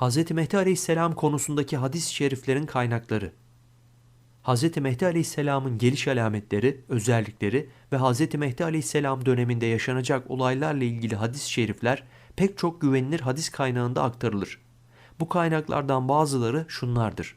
Hz. Mehdi Aleyhisselam konusundaki hadis-i şeriflerin kaynakları Hz. Mehdi Aleyhisselam'ın geliş alametleri, özellikleri ve Hz. Mehdi Aleyhisselam döneminde yaşanacak olaylarla ilgili hadis-i şerifler pek çok güvenilir hadis kaynağında aktarılır. Bu kaynaklardan bazıları şunlardır.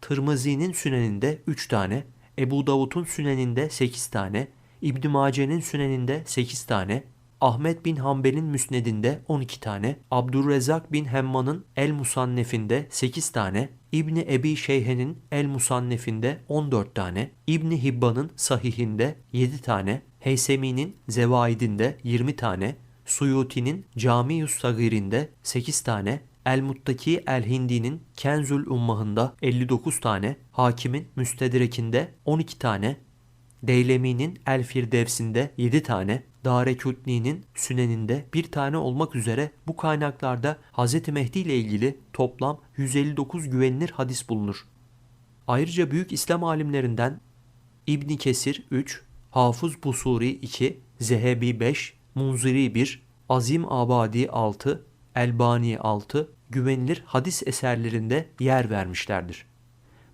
Tirmizi'nin süneninde 3 tane, Ebu Davud'un süneninde 8 tane, İbn Mace'nin süneninde 8 tane, Ahmet bin Hanbel'in müsnedinde 12 tane, Abdurrezzak bin Hemman'ın El Musannef'inde 8 tane, İbni Ebi Şeyhe'nin El Musannef'inde 14 tane, İbni Hibban'ın Sahih'inde 7 tane, Heysemi'nin Zevaid'inde 20 tane, Suyuti'nin Cami-yus Sagir'inde 8 tane, El-Muttaki El-Hindi'nin Kenzül Ummah'ında 59 tane, Hakim'in Müstedrek'inde 12 tane, Deylemi'nin El Firdevs'inde 7 tane, Darekutni'nin Sünen'inde bir tane olmak üzere bu kaynaklarda Hz. Mehdi ile ilgili toplam 159 güvenilir hadis bulunur. Ayrıca büyük İslam alimlerinden İbn Kesir 3, Hafız Busuri 2, Zehebi 5, Munziri 1, Azim Abadi 6, Elbani 6 güvenilir hadis eserlerinde yer vermişlerdir.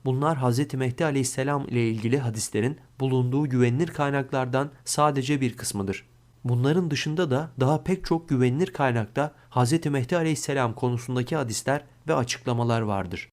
Bunlar Hz. Mehdi Aleyhisselam ile ilgili hadislerin bulunduğu güvenilir kaynaklardan sadece bir kısmıdır. Bunların dışında da daha pek çok güvenilir kaynakta Hz. Mehdi Aleyhisselam konusundaki hadisler ve açıklamalar vardır.